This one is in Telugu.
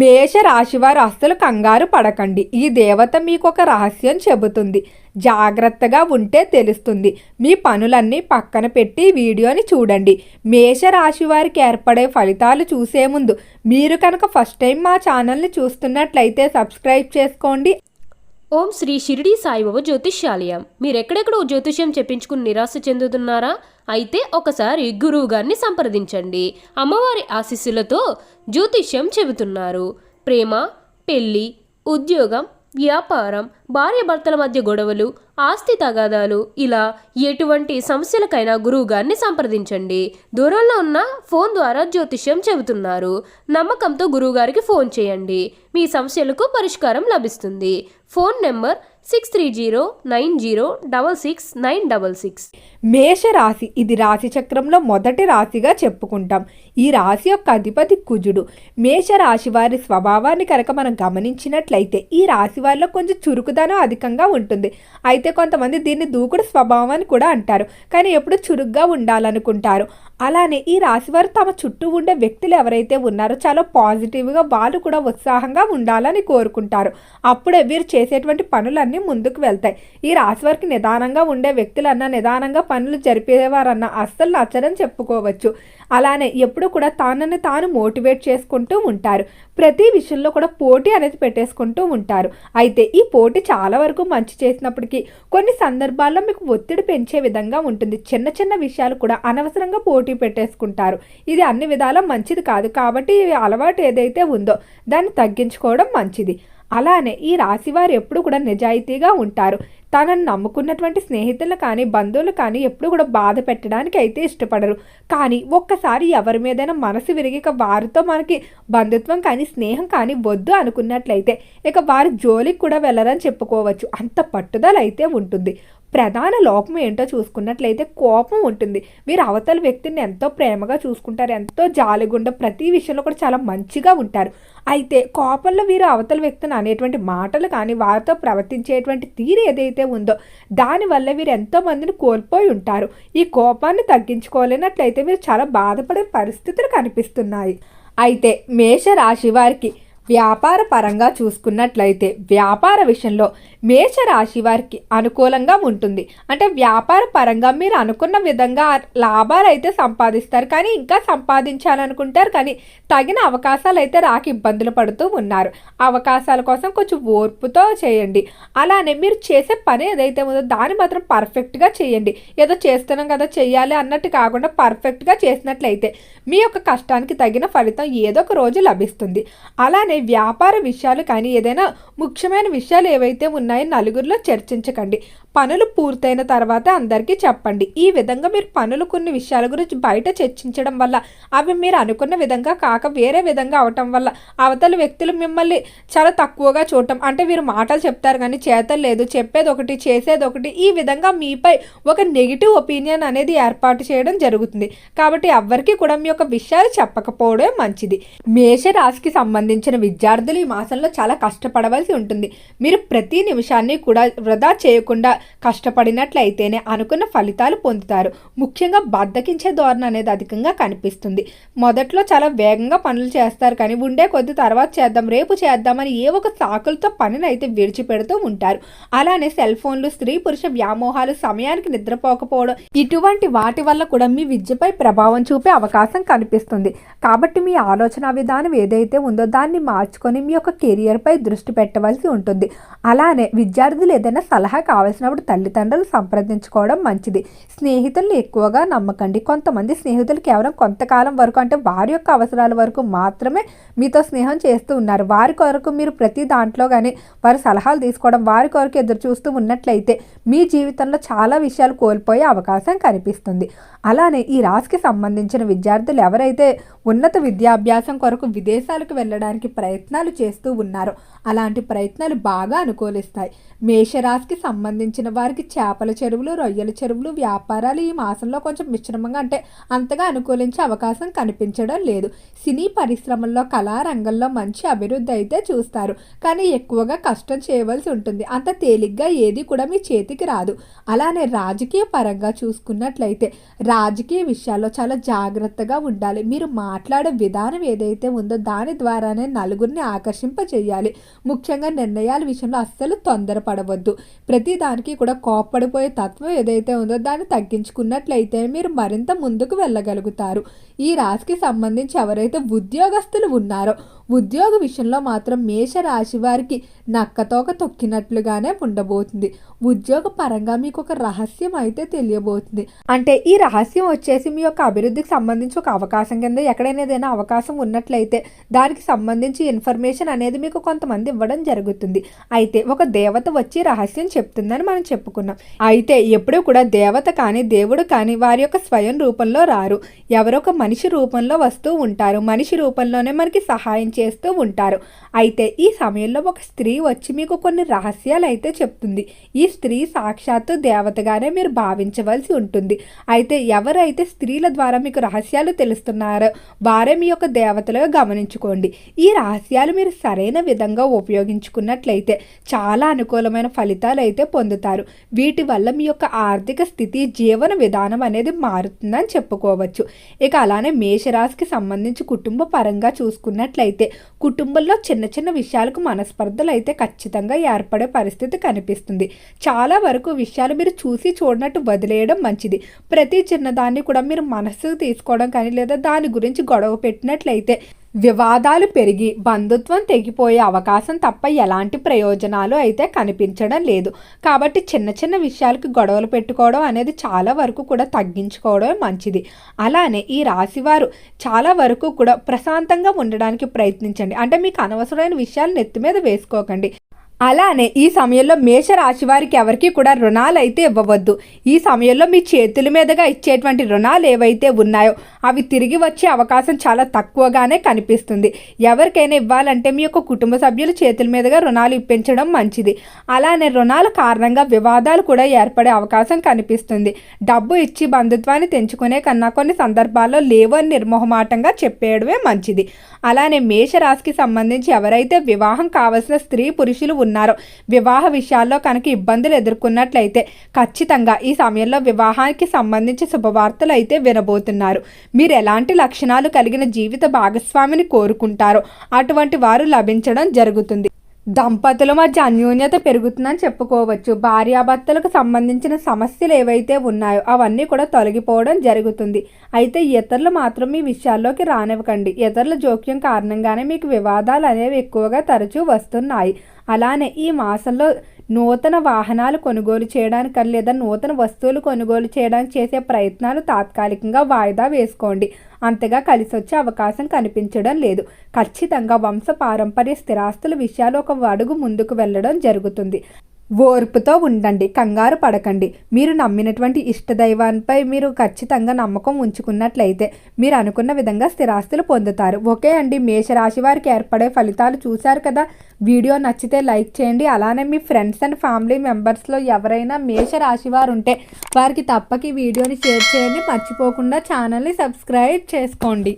మేష రాశివారు అస్సలు కంగారు పడకండి. ఈ దేవత మీకు ఒక రహస్యం చెబుతుంది. జాగ్రత్తగా ఉంటే తెలుస్తుంది. మీ పనులన్నీ పక్కన పెట్టి వీడియోని చూడండి. మేష రాశి వారికి ఏర్పడే ఫలితాలు చూసే ముందు మీరు కనుక ఫస్ట్ టైం మా ఛానల్ని చూస్తున్నట్లయితే సబ్స్క్రైబ్ చేసుకోండి. ఓం శ్రీ షిరిడి సాయిబాబా జ్యోతిష్యాలయం. మీరెక్కడెక్కడో జ్యోతిష్యం చెప్పించుకుని నిరాశ చెందుతున్నారా? అయితే ఒకసారి గురువు గారిని సంప్రదించండి. అమ్మవారి ఆశీస్సులతో జ్యోతిష్యం చెబుతున్నారు. ప్రేమ పెళ్ళి ఉద్యోగం వ్యాపారం భార్యాభర్తల మధ్య గొడవలు ఆస్తి తగాదాలు ఇలా ఎటువంటి సమస్యలకైనా గురువు గారిని సంప్రదించండి. దూరంలో ఉన్న ఫోన్ ద్వారా జ్యోతిష్యం చెబుతున్నారు. నమ్మకంతో గురువుగారికి ఫోన్ చేయండి. మీ సమస్యలకు పరిష్కారం లభిస్తుంది. Phone number six three zero nine zero double six nine double six మేష రాశి ఇది రాశి చక్రంలో మొదటి రాశిగా చెప్పుకుంటాం. ఈ రాశి యొక్క అధిపతి కుజుడు. మేష రాశి వారి స్వభావాన్ని కనుక మనం గమనించినట్లయితే ఈ రాశి వారిలో కొంచెం చురుకుదనం అధికంగా ఉంటుంది. అయితే కొంతమంది దీన్ని దూకుడు స్వభావం అని కూడా అంటారు. కానీ ఎప్పుడు చురుగ్గా ఉండాలనుకుంటారు. అలానే ఈ రాశి వారు తమ చుట్టూ ఉండే వ్యక్తులు ఎవరైతే ఉన్నారో చాలా పాజిటివ్గా వాళ్ళు కూడా ఉత్సాహంగా ఉండాలని కోరుకుంటారు. అప్పుడే వీరు చేసేటువంటి పనులన్నీ ముందుకు వెళ్తాయి. ఈ రాశి వారికి నిదానంగా ఉండే వ్యక్తులన్నా నిదానంగా పనులు జరిపేవారన్నా అస్సలు నచ్చరని చెప్పుకోవచ్చు. అలానే ఎప్పుడు కూడా తానని తాను మోటివేట్ చేసుకుంటూ ఉంటారు. ప్రతి విషయంలో కూడా పోటీ అనేది పెట్టేసుకుంటూ ఉంటారు. అయితే ఈ పోటీ చాలా వరకు మంచి చేసినప్పటికీ కొన్ని సందర్భాల్లో మీకు ఒత్తిడి పెంచే విధంగా ఉంటుంది. చిన్న చిన్న విషయాలు కూడా అనవసరంగా పోటీ పెట్టేసుకుంటారు. ఇది అన్ని విధాలా మంచిది కాదు కాబట్టి అలవాటు ఏదైతే ఉందో దాన్ని తగ్గించుకోవడం మంచిది. అలానే ఈ రాశివారు ఎప్పుడు కూడా నిజాయితీగా ఉంటారు. తనను నమ్ముకున్నటువంటి స్నేహితులు కానీ బంధువులు కానీ ఎప్పుడు కూడా బాధ పెట్టడానికి అయితే ఇష్టపడరు. కానీ ఒక్కసారి ఎవరి మీదైనా మనసు విరిగి వారితో మనకి బంధుత్వం కానీ స్నేహం కానీ వద్దు అనుకున్నట్లయితే ఇక వారి జోలికి కూడా వెళ్ళరని చెప్పుకోవచ్చు. అంత పట్టుదల అయితే ఉంటుంది. ప్రధాన లోపం ఏంటో చూసుకున్నట్లయితే కోపం ఉంటుంది. వీరు అవతల వ్యక్తిని ఎంతో ప్రేమగా చూసుకుంటారు. ఎంతో జాలిగుండ ప్రతి విషయంలో కూడా చాలా మంచిగా ఉంటారు. అయితే కోపంలో వీరు అవతల వ్యక్తిని అనేటువంటి మాటలు కానీ వారితో ప్రవర్తించేటువంటి తీరు ఏదైతే ఉందో దానివల్ల వీరు ఎంతో మందిని కోల్పోయి ఉంటారు. ఈ కోపాన్ని తగ్గించుకోలేనట్లయితే వీరు చాలా బాధపడే పరిస్థితులు కనిపిస్తున్నాయి. అయితే మేష రాశి వారికి వ్యాపార పరంగా చూసుకున్నట్లయితే వ్యాపార విషయంలో మేష రాశి వారికి అనుకూలంగా ఉంటుంది. అంటే వ్యాపార పరంగా మీరు అనుకున్న విధంగా లాభాలు అయితే సంపాదిస్తారు. కానీ ఇంకా సంపాదించాలనుకుంటారు. కానీ తగిన అవకాశాలు అయితే రాక ఇబ్బందులు పడుతూ ఉన్నారు. అవకాశాల కోసం కొంచెం ఓర్పుతో చేయండి. అలానే మీరు చేసే పని ఏదైతే ఉందో దాన్ని మాత్రం పర్ఫెక్ట్గా చేయండి. ఏదో చేస్తున్నాం కదా చేయాలి అన్నట్టు కాకుండా పర్ఫెక్ట్గా చేసినట్లయితే మీ యొక్క కష్టానికి తగిన ఫలితం ఏదో ఒక రోజు లభిస్తుంది. అలానే వ్యాపార విషయాలు కానీ ఏదైనా ముఖ్యమైన విషయాలు ఏవైతే ఉన్నాయో నలుగురిలో చర్చించకండి. పనులు పూర్తయిన తర్వాత అందరికీ చెప్పండి. ఈ విధంగా మీరు పనులు కొన్ని విషయాల గురించి బయట చర్చించడం వల్ల అవి మీరు అనుకున్న విధంగా కాక వేరే విధంగా అవటం వల్ల అవతల వ్యక్తులు మిమ్మల్ని చాలా తక్కువగా చూడటం. అంటే వీరు మాటలు చెప్తారు కానీ చేతలు లేదు. చెప్పేది ఒకటి చేసేది ఒకటి. ఈ విధంగా మీపై ఒక నెగిటివ్ ఒపీనియన్ అనేది ఏర్పాటు చేయడం జరుగుతుంది. కాబట్టి ఎవ్వరికీ కూడా మీ యొక్క విషయాలు చెప్పకపోవడమే మంచిది. మేష రాశికి సంబంధించిన విద్యార్థులు ఈ మాసంలో చాలా కష్టపడవలసి ఉంటుంది. మీరు ప్రతి నిమిషాన్ని కూడా వృధా చేయకుండా కష్టపడినట్లయితేనే అనుకున్న ఫలితాలు పొందుతారు. ముఖ్యంగా బద్దకించే ధోరణ అనేది అధికంగా కనిపిస్తుంది. మొదట్లో చాలా వేగంగా పనులు చేస్తారు కానీ ఉండే కొద్ది తర్వాత చేద్దాం రేపు చేద్దామని ఏ ఒక సాకులతో పనిని అయితే విడిచిపెడుతూ ఉంటారు. అలానే సెల్ ఫోన్లు స్త్రీ పురుష వ్యామోహాలు సమయానికి నిద్రపోకపోవడం ఇటువంటి వాటి వల్ల కూడా మీ విద్యపై ప్రభావం చూపే అవకాశం కనిపిస్తుంది. కాబట్టి మీ ఆలోచన విధానం ఏదైతే ఉందో దాన్ని మార్చుకొని మీ యొక్క కెరియర్పై దృష్టి పెట్టవలసి ఉంటుంది. అలానే విద్యార్థులు ఏదైనా సలహా కావాల్సినప్పుడు తల్లిదండ్రులు సంప్రదించుకోవడం మంచిది. స్నేహితుల్ని ఎక్కువగా నమ్మకండి. కొంతమంది స్నేహితులు కేవలం కొంతకాలం వరకు అంటే వారి యొక్క అవసరాల వరకు మాత్రమే మీతో స్నేహం చేస్తూ ఉన్నారు. వారి కొరకు మీరు ప్రతి దాంట్లో కానీ వారి సలహాలు తీసుకోవడం వారి కొరకు ఎదురు చూస్తూ ఉన్నట్లయితే మీ జీవితంలో చాలా విషయాలు కోల్పోయే అవకాశం కనిపిస్తుంది. అలానే ఈ రాశికి సంబంధించిన విద్యార్థులు ఎవరైతే ఉన్నత విద్యాభ్యాసం కొరకు విదేశాలకు వెళ్ళడానికి ప్రయత్నాలు చేస్తూ ఉన్నారో అలాంటి ప్రయత్నాలు బాగా అనుకూలిస్తాయి. మేషరాశికి సంబంధించిన సంబంధించిన వారికి చేపల చెరువులు రొయ్యల చెరువులు వ్యాపారాలు ఈ మాసంలో కొంచెం మిశ్రమంగా అంటే అంతగా అనుకూలించే అవకాశం కనిపించడం లేదు. సినీ పరిశ్రమల్లో కళారంగంలో మంచి అభివృద్ధి అయితే చూస్తారు. కానీ ఎక్కువగా కష్టం చేయవలసి ఉంటుంది. అంత తేలిగ్గా ఏది కూడా మీ చేతికి రాదు. అలానే రాజకీయ పరంగా చూసుకున్నట్లయితే రాజకీయ విషయాల్లో చాలా జాగ్రత్తగా ఉండాలి. మీరు మాట్లాడే విధానం ఏదైతే ఉందో దాని ద్వారానే నలుగురిని ఆకర్షింపచేయాలి ముఖ్యంగా నిర్ణయాల విషయంలో అస్సలు తొందరపడవద్దు. ప్రతి దానికి కూడా కోప్పడిపోయే తత్వం ఏదైతే ఉందో దాన్ని తగ్గించుకున్నట్లయితే మీరు మరింత ముందుకు వెళ్ళగలుగుతారు. ఈ రాశికి సంబంధించి ఎవరైతే ఉద్యోగస్తులు ఉన్నారో ఉద్యోగ విషయంలో మాత్రం మేష రాశి వారికి నక్కతోక తొక్కినట్లుగానే ఉండబోతుంది. ఉద్యోగ పరంగా మీకు ఒక రహస్యం అయితే తెలియబోతుంది. అంటే ఈ రహస్యం వచ్చేసి మీ యొక్క అభివృద్ధికి సంబంధించి ఒక అవకాశం కింద ఎక్కడైనా ఏదైనా అవకాశం ఉన్నట్లయితే దానికి సంబంధించి ఇన్ఫర్మేషన్ అనేది మీకు కొంతమంది ఇవ్వడం జరుగుతుంది. అయితే ఒక దేవత వచ్చి రహస్యం చెప్తుందని మనం చెప్పుకున్నాం. అయితే ఎప్పుడూ కూడా దేవత కానీ దేవుడు కానీ వారి యొక్క స్వయం రూపంలో రారు. ఎవరొక మనిషి రూపంలో వస్తూ ఉంటారు. మనిషి రూపంలోనే మనకి సహాయం చేస్తూ ఉంటారు. అయితే ఈ సమయంలో ఒక స్త్రీ వచ్చి మీకు కొన్ని రహస్యాలు అయితే చెప్తుంది. ఈ స్త్రీ సాక్షాత్తు దేవతగానే మీరు భావించవలసి ఉంటుంది. అయితే ఎవరైతే స్త్రీల ద్వారా మీకు రహస్యాలు తెలుస్తున్నారో వారే మీ యొక్క దేవతలుగా గమనించుకోండి. ఈ రహస్యాలు మీరు సరైన విధంగా ఉపయోగించుకున్నట్లయితే చాలా అనుకూలమైన ఫలితాలు అయితే పొందుతారు. వీటి వల్ల మీ యొక్క ఆర్థిక స్థితి జీవన విధానం అనేది మారుతుందని చెప్పుకోవచ్చు. ఇక అలానే మేషరాశికి సంబంధించి కుటుంబ పరంగా చూసుకున్నట్లయితే కుటుంబంలో చిన్న చిన్న విషయాలకు మనస్పర్ధలు అయితే ఖచ్చితంగా ఏర్పడే పరిస్థితి కనిపిస్తుంది. చాలా వరకు విషయాలు మీరు చూసి చూడనట్టు వదిలేయడం మంచిది. ప్రతి చిన్నదాన్ని కూడా మీరు మనస్సుకు తీసుకోవడం కానీ లేదా దాని గురించి గొడవ పెట్టినట్లయితే వివాదాలు పెరిగి బంధుత్వం తెగిపోయే అవకాశం తప్ప ఎలాంటి ప్రయోజనాలు అయితే కనిపించడం లేదు. కాబట్టి చిన్న చిన్న విషయాలకు గొడవలు పెట్టుకోవడం అనేది చాలా వరకు కూడా తగ్గించుకోవడం మంచిది. అలానే ఈ రాశివారు చాలా వరకు కూడా ప్రశాంతంగా ఉండడానికి ప్రయత్నించండి. అంటే మీకు అనవసరమైన విషయాలు నెత్తి మీద వేసుకోకండి. అలానే ఈ సమయంలో మేషరాశి వారికి ఎవరికి కూడా రుణాలు అయితే ఇవ్వవద్దు. ఈ సమయంలో మీ చేతుల మీదుగా ఇచ్చేటువంటి రుణాలు ఏవైతే ఉన్నాయో అవి తిరిగి వచ్చే అవకాశం చాలా తక్కువగానే కనిపిస్తుంది. ఎవరికైనా ఇవ్వాలంటే మీ యొక్క కుటుంబ సభ్యులు చేతుల మీదుగా రుణాలు ఇప్పించడం మంచిది. అలానే రుణాల కారణంగా వివాదాలు కూడా ఏర్పడే అవకాశం కనిపిస్తుంది. డబ్బు ఇచ్చి బంధుత్వాన్ని తెంచుకునే కన్నా కొన్ని సందర్భాల్లో లేవు అని నిర్మోహమాటంగా చెప్పేయడమే మంచిది. అలానే మేషరాశికి సంబంధించి ఎవరైతే వివాహం కావలసిన స్త్రీ పురుషులు ఉన్నారు. వివాహ విషయాల్లో కనుక ఇబ్బందులు ఎదుర్కొన్నట్లయితే ఖచ్చితంగా ఈ సమయంలో వివాహానికి సంబంధించి శుభవార్తలు అయితే వినబోతున్నారు. మీరు ఎలాంటి లక్షణాలు కలిగిన జీవిత భాగస్వామిని కోరుకుంటారో అటువంటి వారు లభించడం జరుగుతుంది. దంపతుల మధ్య అన్యోన్యత పెరుగుతుందని చెప్పుకోవచ్చు. భార్యాభర్తలకు సంబంధించిన సమస్యలు ఏవైతే ఉన్నాయో అవన్నీ కూడా తొలగిపోవడం జరుగుతుంది. అయితే ఇతరులు మాత్రం ఈ విషయాల్లోకి రానివ్వకండి. ఇతరుల జోక్యం కారణంగానే మీకు వివాదాలు అనేవి ఎక్కువగా తరచూ వస్తున్నాయి. అలానే ఈ మాసంలో నూతన వాహనాలు కొనుగోలు చేయడానికి లేదా నూతన వస్తువులు కొనుగోలు చేయడానికి చేసే ప్రయత్నాలు తాత్కాలికంగా వాయిదా వేసుకోండి. అంతగా కలిసి వచ్చే అవకాశం కనిపించడం లేదు. ఖచ్చితంగా వంశ పారంపర్య స్థిరాస్తుల విషయాలు ఒక అడుగు ముందుకు వెళ్ళడం జరుగుతుంది. ఓర్పుతో ఉండండి కంగారు పడకండి. మీరు నమ్మినటువంటి ఇష్టదైవాన్పై మీరు ఖచ్చితంగా నమ్మకం ఉంచుకున్నట్లయితే మీరు అనుకున్న విధంగా స్థిరాస్తులు పొందుతారు. ఓకే అండి మేషరాశి వారికి ఏర్పడే ఫలితాలు చూశారు కదా? వీడియో నచ్చితే లైక్ చేయండి. అలానే మీ ఫ్రెండ్స్ అండ్ ఫ్యామిలీ మెంబర్స్లో ఎవరైనా మేషరాశి వారు ఉంటే వారికి తప్పక ఈ వీడియోని షేర్ చేయండి. మర్చిపోకుండా ఛానల్ని సబ్స్క్రైబ్ చేసుకోండి.